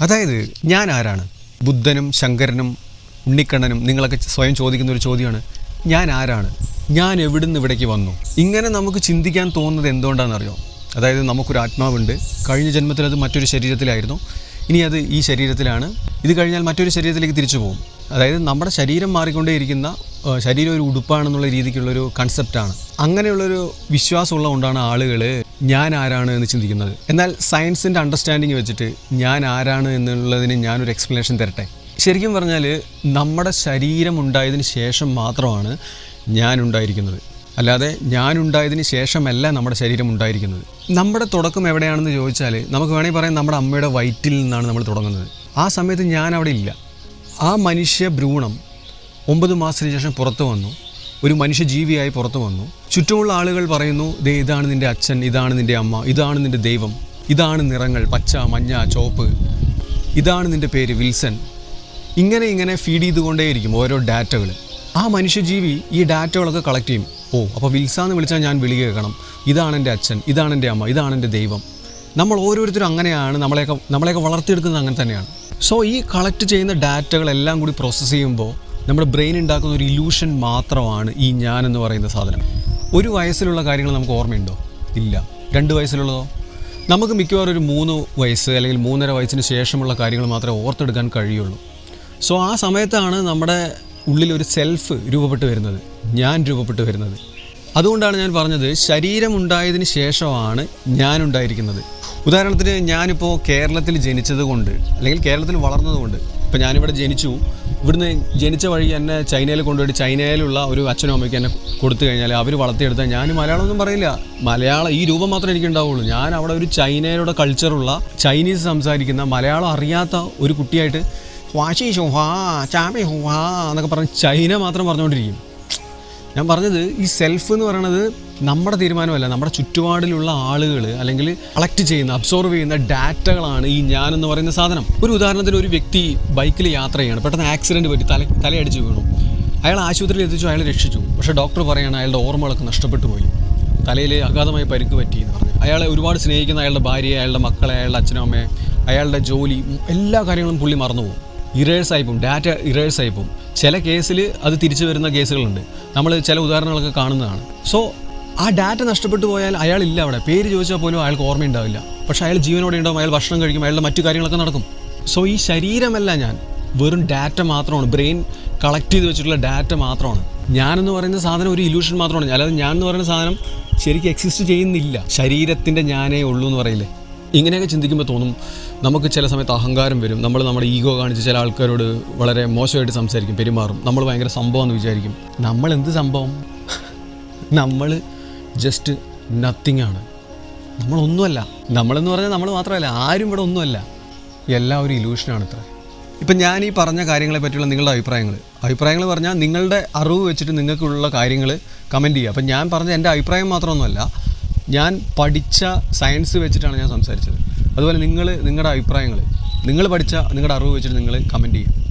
അതായത് ഞാൻ ആരാണ്? ബുദ്ധനും ശങ്കരനും ഉണ്ണിക്കണ്ണനും നിങ്ങളൊക്കെ സ്വയം ചോദിക്കുന്ന ഒരു ചോദ്യമാണ്. ഞാൻ ആരാണ്? ഞാൻ എവിടുന്ന് ഇവിടേക്ക് വന്നു? ഇങ്ങനെ നമുക്ക് ചിന്തിക്കാൻ തോന്നുന്നത് എന്തുകൊണ്ടാണെന്നറിയോ? അതായത് നമുക്കൊരു ആത്മാവുണ്ട്. കഴിഞ്ഞ ജന്മത്തിൽ അത് മറ്റൊരു ശരീരത്തിലായിരുന്നു. ഇനി അത് ഈ ശരീരത്തിലാണ്. ഇത് കഴിഞ്ഞാൽ മറ്റൊരു ശരീരത്തിലേക്ക് തിരിച്ചു പോകും. അതായത് നമ്മുടെ ശരീരം മാറിക്കൊണ്ടേയിരിക്കുന്ന ശരീരം ഒരു ഉടുപ്പാണെന്നുള്ള രീതിക്കുള്ളൊരു കൺസെപ്റ്റാണ് അങ്ങനെയുള്ളൊരു വിശ്വാസമുള്ളത് കൊണ്ടാണ് ആളുകൾ ഞാൻ ആരാണ് എന്ന് ചിന്തിക്കുന്നത്. എന്നാൽ സയൻസിന്റെ അണ്ടർസ്റ്റാൻഡിങ് വെച്ചിട്ട് ഞാൻ ആരാണ് എന്നുള്ളതിന് ഞാനൊരു എക്സ്പ്ലനേഷൻ തരട്ടെ. ശരിക്കും പറഞ്ഞാൽ നമ്മുടെ ശരീരം ഉണ്ടായതിന് ശേഷം മാത്രമാണ് ഞാൻ ഉണ്ടായിരിക്കുന്നത് അല്ലാതെ ഞാനുണ്ടായതിന് ശേഷമല്ല നമ്മുടെ ശരീരം ഉണ്ടായിരിക്കുന്നത് നമ്മുടെ തുടക്കം എവിടെയാണെന്ന് ചോദിച്ചാൽ നമുക്ക് വേണമെങ്കിൽ പറയാം നമ്മുടെ അമ്മയുടെ വയറ്റിൽ നിന്നാണ് നമ്മൾ തുടങ്ങുന്നത്. ആ സമയത്ത് ഞാൻ അവിടെ ഇല്ല. ആ മനുഷ്യ ഭ്രൂണം ഒമ്പത് മാസത്തിന് ശേഷം പുറത്തു വന്നു. ഒരു മനുഷ്യ ജീവിയായി പുറത്തു വന്നു. ചുറ്റുമുള്ള ആളുകൾ പറയുന്നു ദേ ഇതാണ് നിന്റെ അച്ഛൻ ഇതാണ് നിന്റെ അമ്മ ഇതാണ് നിന്റെ ദൈവം ഇതാണ് നിറങ്ങൾ പച്ച മഞ്ഞ ചോപ്പ് ഇതാണ് നിന്റെ പേര് വിൽസൺ. ഇങ്ങനെ ഇങ്ങനെ ഫീഡ് ചെയ്തുകൊണ്ടേയിരിക്കും ഓരോ ഡാറ്റകൾ ആ മനുഷ്യജീവി ഈ ഡാറ്റകളൊക്കെ കളക്ട് ചെയ്യും. ഓ അപ്പോൾ വിൽസ എന്ന് വിളിച്ചാൽ ഞാൻ വിളി കേൾക്കണം. ഇതാണ് എന്റെ അച്ഛൻ ഇതാണ് എന്റെ അമ്മ ഇതാണ് എന്റെ ദൈവം. നമ്മൾ ഓരോരുത്തരും അങ്ങനെയാണ് നമ്മളെയൊക്കെ നമ്മളെയൊക്കെ വളർത്തിയെടുക്കുന്നത് അങ്ങനെ തന്നെയാണ്. സോ ഈ കളക്ട് ചെയ്യുന്ന ഡാറ്റകളെല്ലാം കൂടി പ്രോസസ്സ് ചെയ്യുമ്പോൾ നമ്മുടെ ബ്രെയിൻ ഉണ്ടാക്കുന്ന ഒരു ഇലൂഷൻ മാത്രമാണ് ഈ ഞാൻ എന്ന് പറയുന്ന സാധനം. ഒരു വയസ്സിലുള്ള കാര്യങ്ങൾ നമുക്ക് ഓർമ്മയുണ്ടോ? ഇല്ല. രണ്ട് വയസ്സിലുള്ളതോ? നമുക്ക് മിക്കവാറും ഒരു മൂന്ന് വയസ്സ് അല്ലെങ്കിൽ മൂന്നര വയസ്സിന് ശേഷമുള്ള കാര്യങ്ങൾ മാത്രമേ ഓർത്തെടുക്കാൻ കഴിയുള്ളൂ. സോ ആ സമയത്താണ് നമ്മുടെ ഉള്ളിൽ ഒരു സെൽഫ് രൂപപ്പെട്ട് വരുന്നത്. ഞാൻ രൂപപ്പെട്ട് വരുന്നത്. അതുകൊണ്ടാണ് ഞാൻ പറഞ്ഞത് ശരീരം ഉണ്ടായതിന് ശേഷമാണ് ഞാൻ ഉണ്ടായിരിക്കുന്നത്. ഉദാഹരണത്തിന് ഞാനിപ്പോൾ കേരളത്തിൽ ജനിച്ചത് കൊണ്ട് അല്ലെങ്കിൽ കേരളത്തിൽ വളർന്നതുകൊണ്ട് ഇപ്പോൾ ഞാനിവിടെ ജനിച്ചു. ഇവിടുന്ന് ജനിച്ച വഴി എന്നെ ചൈനയിൽ കൊണ്ടുപോയിട്ട് ചൈനയിലുള്ള ഒരു അച്ഛനും അമ്മയ്ക്ക് എന്നെ കൊടുത്തു കഴിഞ്ഞാൽ അവർ വളർത്തിയെടുത്താൽ ഞാൻ മലയാളമൊന്നും പറയില്ല. മലയാളം ഈ രൂപം മാത്രമേ എനിക്ക് ഉണ്ടാവുള്ളൂ. ഞാൻ അവിടെ ഒരു ചൈനയിലൂടെ കൾച്ചറുള്ള ചൈനീസ് സംസാരിക്കുന്ന മലയാളം അറിയാത്ത ഒരു കുട്ടിയായിട്ട് വാശി ഹുവാ ചാമി ഹാ എന്നൊക്കെ പറഞ്ഞ് ചൈന മാത്രം പറഞ്ഞുകൊണ്ടിരിക്കും. ഞാൻ പറഞ്ഞത് ഈ സെൽഫ് എന്ന് പറയുന്നത് നമ്മുടെ തീരുമാനമല്ല. നമ്മുടെ ചുറ്റുപാടിലുള്ള ആളുകൾ അല്ലെങ്കിൽ കളക്ട് ചെയ്യുന്ന അബ്സോർവ് ചെയ്യുന്ന ഡാറ്റകളാണ് ഈ ഞാൻ എന്ന് പറയുന്ന സാധനം. ഒരു ഉദാഹരണത്തിന് ഒരു വ്യക്തി ബൈക്കിൽ യാത്ര ചെയ്യണം. പെട്ടെന്ന് ആക്സിഡന്റ് പറ്റി തല തലയടിച്ച് വീണു. അയാൾ ആശുപത്രിയിൽ എത്തിച്ചു അയാൾ രക്ഷിച്ചു. പക്ഷേ ഡോക്ടർ പറയാണ് അയാളുടെ ഓർമ്മകളൊക്കെ നഷ്ടപ്പെട്ടു പോയി. തലയിൽ അഗാധമായി പരിക്ക് പറ്റി എന്ന് പറഞ്ഞു. അയാളെ ഒരുപാട് സ്നേഹിക്കുന്ന അയാളുടെ ഭാര്യയെ അയാളുടെ മക്കളെ അയാളുടെ അച്ഛനും അമ്മയെ അയാളുടെ ജോലി എല്ലാ കാര്യങ്ങളും പുള്ളി മറന്നുപോകും. ഇറേഴ്സ് പോകും. ഡാറ്റ ഇറേഴ്സ് പോകും. ചില കേസിൽ അത് തിരിച്ചു വരുന്ന കേസുകളുണ്ട്. നമ്മൾ ചില ഉദാഹരണങ്ങളൊക്കെ കാണുന്നതാണ്. സോ ആ ഡാറ്റ നഷ്ടപ്പെട്ടു പോയാൽ അയാളില്ല അവിടെ. പേര് ചോദിച്ചാൽ പോലും അയാൾക്ക് ഓർമ്മയുണ്ടാവില്ല. പക്ഷേ അയാൾ ജീവനോടെ ഉണ്ടാവും അയാൾ ഭക്ഷണം കഴിക്കും അയാളുടെ മറ്റു കാര്യങ്ങളൊക്കെ നടക്കും. സോ ഈ ശരീരമല്ല ഞാൻ. വെറും ഡാറ്റ മാത്രമാണ്. ബ്രെയിൻ കളക്ട് ചെയ്ത് വെച്ചിട്ടുള്ള ഡാറ്റ മാത്രമാണ്. ഞാനെന്ന് പറയുന്ന സാധനം ഒരു ഇല്യൂഷൻ മാത്രമാണ്. അല്ലാതെ ഞാൻ എന്ന് പറയുന്ന സാധനം ശരിക്കും എക്സിസ്റ്റ് ചെയ്യുന്നില്ല. ശരീരത്തിന്റെ ഞാനേ ഉള്ളൂ എന്ന് പറയില്ലേ? ഇങ്ങനെയൊക്കെ ചിന്തിക്കുമ്പോൾ തോന്നും നമുക്ക് ചില സമയത്ത് അഹങ്കാരം വരും. നമ്മൾ നമ്മുടെ ഈഗോ കാണിച്ച് ചില ആൾക്കാരോട് വളരെ മോശമായിട്ട് സംസാരിക്കും പെരുമാറും. നമ്മൾ ഭയങ്കര സംഭവം എന്ന് വിചാരിക്കും. നമ്മൾ എന്ത് സംഭവം? നമ്മൾ ജസ്റ്റ് നത്തിങ് ആണ്. നമ്മളൊന്നുമല്ല. നമ്മളെന്ന് പറഞ്ഞാൽ നമ്മൾ മാത്രമല്ല ആരും ഇവിടെ ഒന്നുമല്ല. എല്ലാം ഒരു ഇലൂഷനാണ് ഇത്ര. ഇപ്പം ഞാൻ ഈ പറഞ്ഞ കാര്യങ്ങളെ പറ്റിയുള്ള നിങ്ങളുടെ അഭിപ്രായങ്ങൾ. അഭിപ്രായങ്ങൾ പറഞ്ഞാൽ നിങ്ങളുടെ അറിവ് വെച്ചിട്ട് നിങ്ങൾക്കുള്ള കാര്യങ്ങൾ കമന്റ് ചെയ്യുക. അപ്പം ഞാൻ പറഞ്ഞ എന്റെ അഭിപ്രായം മാത്രമൊന്നുമല്ല. ഞാൻ പഠിച്ച സയൻസ് വെച്ചിട്ടാണ് ഞാൻ സംസാരിച്ചത്. അതുപോലെ നിങ്ങൾ നിങ്ങളുടെ അഭിപ്രായങ്ങൾ നിങ്ങൾ പഠിച്ച നിങ്ങളുടെ അറിവ് വെച്ചിട്ട് നിങ്ങൾ കമന്റ് ചെയ്യുക